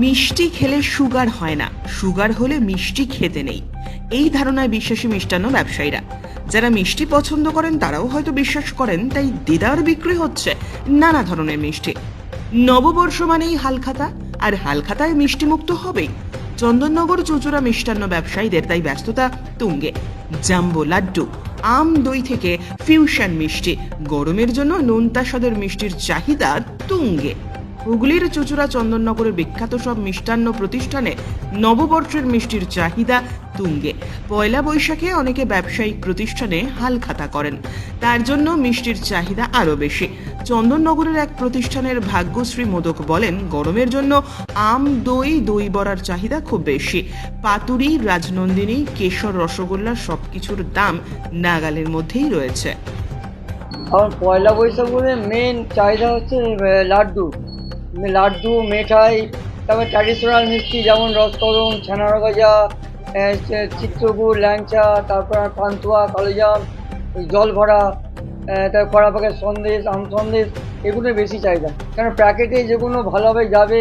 মিষ্টি খেলে সুগার হয় না। সুগার হলে মিষ্টি খেতে নেই। এই ধারণায় বিশ্বাসী মিষ্টান্ন ব্যবসায়ীরা। যারা মিষ্টি পছন্দ করেন, তারাও হয়তো বিশ্বাস করেন, তাই দেদার বিক্রি হচ্ছে নানা ধরনের মিষ্টি। নববর্ষ মানেই হালখাতা, আর হালখাতায় মিষ্টি মুক্ত হবেই। চন্দননগর চুচুড়া মিষ্টান্ন ব্যবসায়ীদের তাই ব্যস্ততা তুঙ্গে। জাম্বো লাড্ডু, আম দই থেকে ফিউশন মিষ্টি, গরমের জন্য নোনতা স্বাদের মিষ্টির চাহিদা তুঙ্গে। হুগলির চুচুড়া চন্দননগরের বিখ্যাত সব মিষ্টান্ন প্রতিষ্ঠানে নববর্ষের মিষ্টির চাহিদা তুঙ্গে। পয়লা বৈশাখে অনেকে ব্যবসায়িক প্রতিষ্ঠানে হালখাতা করেন। তার জন্য মিষ্টির চাহিদা আরও বেশি। চন্দননগরের এক প্রতিষ্ঠানের ভাগ্যশ্রী মোদক বলেন, গরমের জন্য আম, দই দই বড়ার চাহিদা খুব বেশি। পাতুরি, রাজনন্দিনী, কেশর, রসগোল্লা সবকিছুর দাম নাগালের মধ্যেই রয়েছে। আমার পয়লা বৈশাখ বলে মেন চাহিদা হচ্ছে লাড্ডু। লাড্ডু, মেঠাই তারপর ট্র্যাডিশনাল মিষ্টি যেমন রসকরম ছানার গজা চিত্রগুড় ল্যাংচা, তারপর পান্তুয়া, কালোজাম জল ভরা তারপর কড়া পাকের সন্দেশ, আম সন্দেশ এগুলো বেশি চাহিদা। কারণ প্যাকেটে যেগুলো ভালোভাবে যাবে,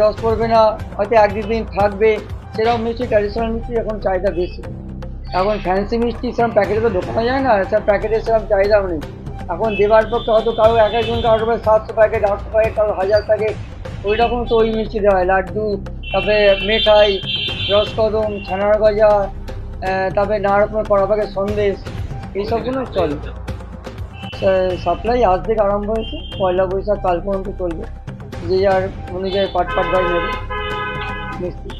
রস পড়বে না, হয়তো এক দিন থাকবে, সেরকম মিষ্টি ট্র্যাডিশনাল মিষ্টি এখন চাহিদা বেশি। এখন ফ্যান্সি মিষ্টি সেরকম প্যাকেটে তো দোকানে যায় না সব প্যাকেটে সেরকম চাহিদাও নেই। এখন দেবার পক্ষে হয়তো কারও এক একজন কারোর উপরে সাতশো প্যাকেট, আটশো প্যাকেট কারও হাজার প্যাকেট, ওই রকম তো ওই মিষ্টি দেওয়া হয় লাড্ডু, তারপরে মেঠাই, রসকদম, ছানার গজা তারপরে নানা রকমের কড়া প্যাকেট সন্দেশ এইসবগুলো চলে। সাপ্লাই আজ থেকে আরম্ভ হয়েছে, পয়লা বৈশাখ কাল পর্যন্ত চলবে। যে যার অনুযায়ী পাট পাট ভাই নেবে। মিষ্টি।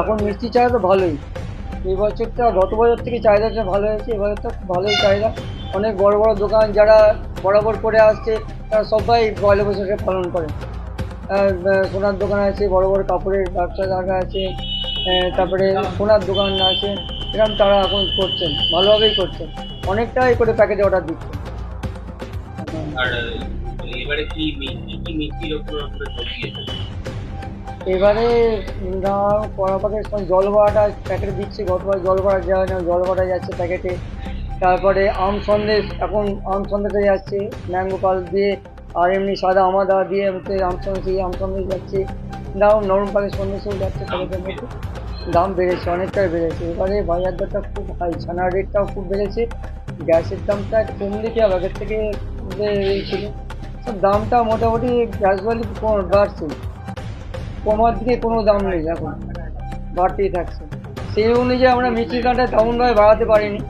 এখন মিষ্টি চাহিদা তো ভালোই। এই বছরটা গত বছর থেকে চাহিদাটা ভালো হয়েছে এবছরটা ভালোই চাহিদা। অনেক বড় বড় দোকান যারা বরাবর করে আসছে, তারা সবাই পয়লা বৈশাখে পালন করে। সোনার দোকান আছে, বড় বড় কাপড়ের ব্যবসা জায়গা আছে তারপরে সোনার দোকান আছে, এরকম তারা এখন করছেন, ভালোভাবেই করছেন। অনেকটাই করে প্যাকেটে অর্ডার দিচ্ছে। আর, এবারে কি মিষ্টি মিষ্টির ওপর চলিয়েছে এবারে কড়া সঙ্গে জল ভরাটা প্যাকেটে দিচ্ছে, গতবার জল ভরা যাওয়া না জল ভরা যাচ্ছে প্যাকেটে তারপরে আম সন্দেশ, এখন আম সন্দেশে যাচ্ছে ম্যাঙ্গো পাল দিয়ে, আর এমনি সাদা আমাদা দিয়ে আম সন্দেশ আম সন্দেশ যাচ্ছে। দাম নরম পাকের সন্দেশেও যাচ্ছে প্যাকেটের মধ্যে। দাম বেড়েছে, অনেকটাই বেড়েছে। এবারে বাজার দরটা খুব হাই ছানার রেটটাও খুব বেড়েছে। গ্যাসের দামটা একটু কম দিকে আগের থেকে ছিল? দামটা মোটামুটি গ্যাস বাড়ছে। কমার দিকে কোনো দাম নেই এখন। বাড়তেই থাকছে। সেই অনুযায়ী আমরা মিষ্টির তেমনভাবে বাড়াতে পারিনি।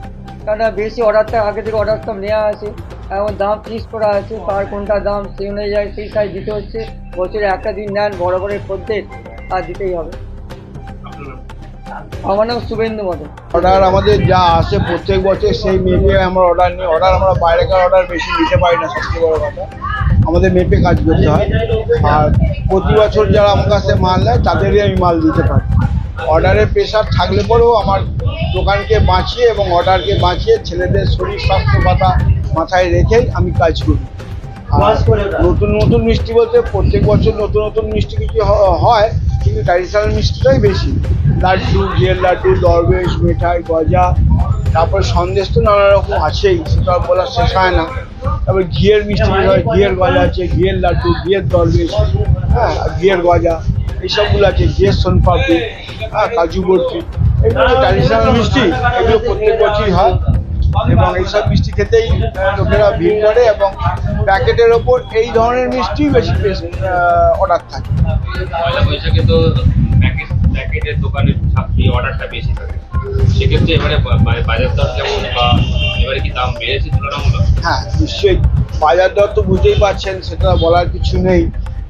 কারণ বেশি অর্ডারটা আগে থেকে অর্ডারটা নেওয়া আছে। এখন দাম ফিক্স করা আছে। কার কোনটা দাম সেই অনুযায়ী সেই সাইজ দিতে হচ্ছে। বছরে একটা দিন নেন বড় বড় খদ্দের আর দিতেই হবে। আমার নাম শুভেন্দু মতো অর্ডার আমাদের যা আসে প্রত্যেক বছর সেই মেপে আমরা অর্ডার নিই। অর্ডার আমরা বাইরেকার অর্ডার বেশি নিতে পারি না, সবচেয়ে বড় কথা। আমাদের মেপে কাজ করতে হয়। আর প্রতি বছর যারা আমার কাছে মাল নেয় তাদেরই আমি মাল দিতে পারি অর্ডারের প্রেশার থাকলে পরেও আমার দোকানকে বাঁচিয়ে এবং অর্ডারকে বাঁচিয়ে ছেলেদের শরীর স্বাস্থ্য কথা মাথায় রেখেই আমি কাজ করি। নতুন নতুন মিষ্টি বলতে প্রত্যেক বছর নতুন নতুন মিষ্টি কিছু হয় কিন্তু ট্র্যাডিশনাল মিষ্টিটাই বেশি। লাড্ডু ঘিয়ের লাড্ডু দরবেশ মিঠাই গজা তারপরে সন্দেশ তো নানা রকম আছেই, সেটা বলা শেষ হয় না। তারপরে ঘিয়ের মিষ্টি হয়, ঘিয়ের গজা আছে, ঘিয়ের লাড্ডু, ঘিয়ের দরবেশ হ্যাঁ ঘিয়ের গজা, এইসবগুলো আছে, ঘিয়ের সোনপাপড়ি হ্যাঁ কাজু বরফি, এগুলো ট্র্যাডিশনাল মিষ্টি, এগুলো প্রত্যেক বছরই হয়। এবং এইসব মিষ্টি খেতেই লোকেরা ভিড় করে এবং প্যাকেটের ওপর এই ধরনের মিষ্টি বেশি বেশি অর্ডার থাকে। পয়লা বৈশাখে তো প্যাকেটের দোকানের ছাত্রী অর্ডারটা বেশি থাকে। সেক্ষেত্রে এবারে বাজার দর কেমন বা এবারে কি দাম বেড়েছে তুলনামূলক? হ্যাঁ নিশ্চয়ই। বাজার দর তো বুঝতেই পারছেন সেটা বলার কিছু নেই।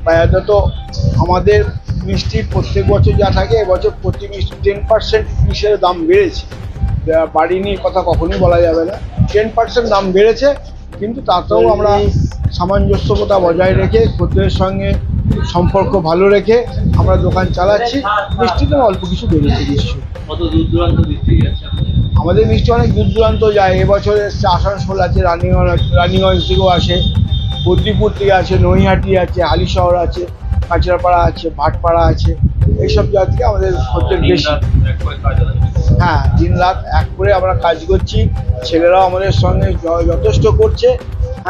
বাজার দর তো আমাদের মিষ্টি প্রত্যেক বছর যা থাকে এবছর প্রতি মিষ্টি টেন পার্সেন্ট হিসেবে দাম বেড়েছে। যা বাড়িনি কথা কখনোই বলা যাবে না। টেন পার্সেন্ট দাম বেড়েছে কিন্তু তাতেও আমরা সামঞ্জস্যতা বজায় রেখে খদ্দের সঙ্গে সম্পর্ক ভালো রেখে আমরা দোকান চালাচ্ছি। মিষ্টিতে অল্প কিছু বেড়েছে নিশ্চয়ই মিষ্টি আমাদের মিষ্টি অনেক দূর দূরান্ত যায়। এবছর এসছে আসানসোল আছে রানীগঞ্জ রানিগঞ্জ থেকেও আসে বদ্রিপুর থেকে আছে নৈহাটি আছে হালিশহর আছে কাঁচরাপাড়া আছে ভাটপাড়া আছে। এইসব জায়গা থেকে আমাদের খদ্দের বেশি। হয় হ্যাঁ দিন রাত এক করে আমরা কাজ করছি। ছেলেরাও আমাদের সঙ্গে যথেষ্ট করছে।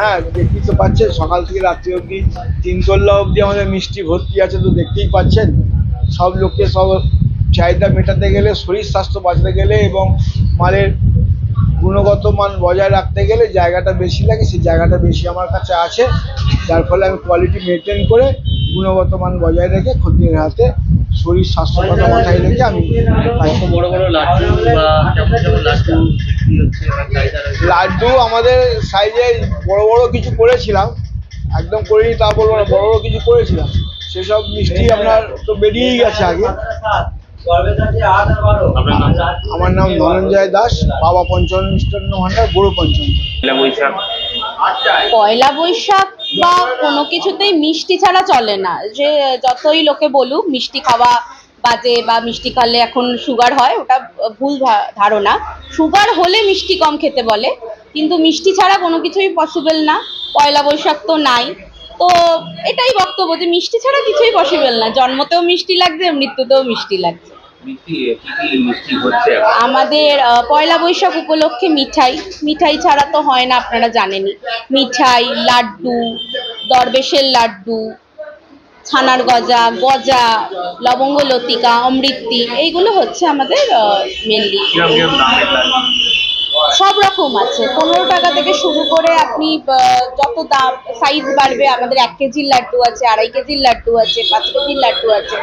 হ্যাঁ দেখতেই তো পাচ্ছেন, সকাল থেকে রাত্রি অবধি তিনতলা অবধি আমাদের মিষ্টি ভর্তি আছে তো দেখতেই পাচ্ছেন। সব লোককে সব চাহিদা মেটাতে গেলে, শরীর স্বাস্থ্য বাঁচাতে গেলে এবং মালের গুণগত মান বজায় রাখতে গেলে জায়গাটা বেশি লাগে, সেই জায়গাটা বেশি আমার কাছে আছে। যার ফলে আমি কোয়ালিটি মেনটেন করে গুণগত মান বজায় রেখে খদ্দের হাতে শরীর স্বাস্থ্য কথা মাথায় রেখে আমি বড় বড় লাড্ডু বা লাড্ডু হচ্ছে আমাদের সাইজে বড় বড় কিছু করেছিলাম। একদম করিনি তা বলব না বড় বড় কিছু করেছিলাম। সেসব মিষ্টি আপনার তো বেরিয়েই গেছে আগে। আমার নাম ধনঞ্জয় দাস বাবা পঞ্চম মিষ্টান্ন ভান্ডার বড় পঞ্চম পয়লা বৈশাখ। পয়লা বৈশাখ বা কোনো কিছুতেই মিষ্টি ছাড়া চলে না। যে যতই লোকে বলুক মিষ্টি খাওয়া বাজে বা মিষ্টি খালে এখন সুগার হয় ওটা ভুল ধারণা। সুগার হলে মিষ্টি কম খেতে বলে কিন্তু মিষ্টি ছাড়া কোনো কিছুই পসিবল না পয়লা বৈশাখ তো নাই। তো এটাই বক্তব্য যে মিষ্টি ছাড়া কিছুই পসিবল না। জন্মতেও মিষ্টি লাগছে মৃত্যুতেও মিষ্টি লাগছে? আমাদের পয়লা বৈশাখ উপলক্ষে মিঠাই। মিঠাই ছাড়া তো হয় না আপনারা জানেনই। মিঠাই লাড্ডু দরবেশের লাড্ডু ছানার গজা গজা লবঙ্গ লতিকা অমৃতি এইগুলো হচ্ছে আমাদের মেনলি সব রকম আছে। পনেরো টাকা থেকে শুরু করে আপনি যত দাম সাইজ বাড়বে আমাদের এক কেজির লাড্ডু আছে আড়াই কেজির লাড্ডু আছে পাঁচ কেজির লাড্ডু আছে।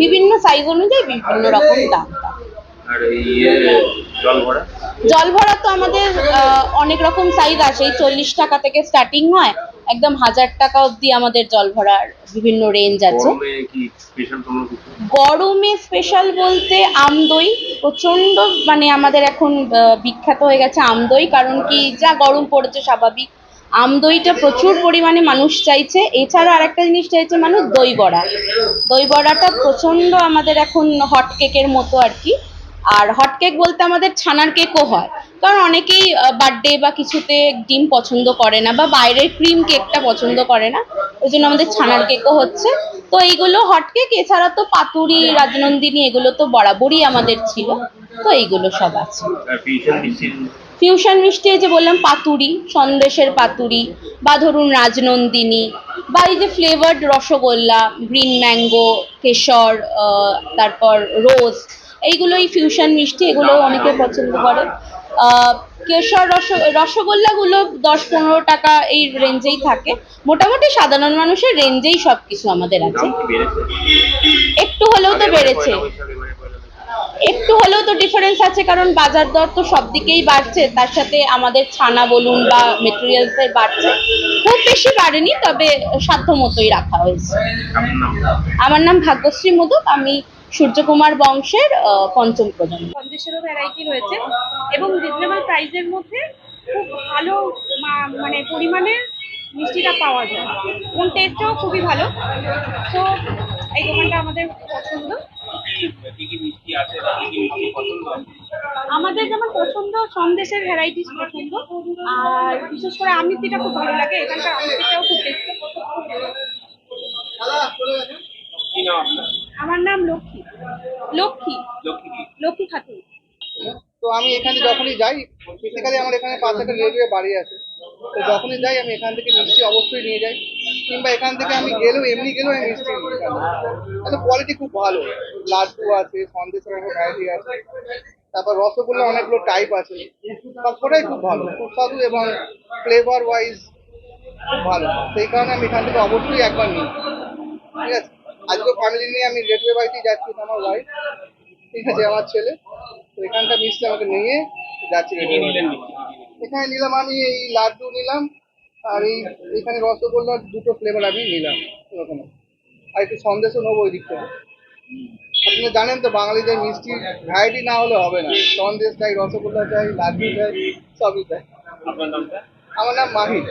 বিভিন্ন সাইজ অনুযায়ী বিভিন্ন রকম দাম। ইয়ে জল ভরা? তো আমাদের অনেক রকম সাইজ আছে এই চল্লিশ টাকা থেকে স্টার্টিং হয় একদম হাজার টাকা অবধি আমাদের জল ভরার বিভিন্ন রেঞ্জ আছে। গরমে স্পেশাল বলতে আমদই প্রচণ্ড মানে আমাদের এখন বিখ্যাত হয়ে গেছে আমদই কারণ কি যা গরম পড়েছে স্বাভাবিক। আমদইটা প্রচুর পরিমাণে মানুষ চাইছে। এছাড়া আরেকটা জিনিস চাইছে মানুষ দই বড়া। দই বড়াটা প্রচণ্ড আমাদের এখন হট কেকের মতো আর কি। আর হট কেক বলতে আমাদের ছানার কেকও হয়। কারণ অনেকেই বার্থডে বা কিছুতে ডিম পছন্দ করে না বা বাইরের ক্রিম কেকটা পছন্দ করে না। ওই জন্য আমাদের ছানার কেকও হচ্ছে। তো এইগুলো হট কেক এছাড়া তো পাতুরি রাজনন্দিনী এগুলো তো বরাবরই আমাদের ছিল। তো এইগুলো সব আছে। ফিউশন মিষ্টি? যে বললাম পাতুরি সন্দেশের পাতুরি বা ধরুন রাজনন্দিনী বা এই যে ফ্লেভার্ড রসগোল্লা গ্রিন ম্যাঙ্গো কেশর তারপর রোজ এইগুলোই ফিউশন মিষ্টি এগুলো অনেকে পছন্দ করে। কেশর রস রসগোল্লাগুলো দশ পনেরো টাকা এই রেঞ্জেই থাকে। মোটামুটি সাধারণ মানুষের রেঞ্জেই সব কিছু আমাদের আছে। একটু হলেও তো বেড়েছে। একটু হলেও তো ডিফারেন্স আছে কারণ বাজার দর তো সব দিকেই বাড়ছে। তার সাথে আমাদের ছানা বলুন বা মেটেরিয়ালসের বাড়ছে। খুব বেশি বাড়েনি তবে সাধ্য মতোই রাখা হয়েছে। আমার নাম ভাগ্যশ্রী মোদক। আমি সূর্যকুমার বংশের পঞ্চম প্রধান সন্দেশেরও ভ্যারাইটি রয়েছে এবং রিজনেবল প্রাইসের মধ্যে খুব ভালো মা- মানে পরিমাণে মিষ্টিটা পাওয়া যায়। এবং টেস্টটাও খুবই ভালো। তো এই দোকানটা আমাদের পছন্দ। আমাদের যেমন পছন্দ সন্দেশের ভ্যারাইটিস পছন্দ। আর বিশেষ করে আমিত্তিটা খুব ভালো লাগে এখানকার আমিত্তিটাও খুব টেস্টি আমার নাম লক্ষ্মী। লক্ষ্মী। লক্ষ্মী। লক্ষ্মী খাতুন তো আমি এখানে যখনই যাই বেসিক্যালি আমার এখানে পাশে একটা রেলওয়ে বাড়ি আছে। তো যখনই যাই আমি এখান থেকে মিষ্টি অবশ্যই নিয়ে যাই। কিংবা এখান থেকে আমি গেলেও এমনি গেলেও আমি মিষ্টি নিয়ে যাই। এত কোয়ালিটি খুব ভালো। লাড্ডু আছে সন্দেশের একটা ভ্যারাইটি আছে। তারপর রসগোল্লা অনেকগুলো টাইপ আছে। সবকটাই খুব ভালো। সুস্বাদু এবং ফ্লেভার ওয়াইজ খুব ভালো। সেই কারণে আমি এখান থেকে অবশ্যই একবার নিই। ঠিক আছে? আজকে ফ্যামিলি নিয়ে আমি রেলওয়ে বাড়িতেই যাচ্ছি আমার ওয়াইফ ঠিক আছে আমার ছেলে। তো এখানটা মিষ্টি আমাকে নিয়ে যাচ্ছি। এখানে নিলাম আমি এই লাড্ডু নিলাম আর এই এখানে রসগোল্লার দুটো ফ্লেভার আমি নিলাম এরকম। আর একটু সন্দেশও নেব ওই দিক থেকে আপনি জানেন তো বাঙালিদের মিষ্টি ভ্যারাইটি না হলে হবে না। সন্দেশ চাই রসগোল্লা চাই লাড্ডু চাই সবই চাই আমার নাম মাহির।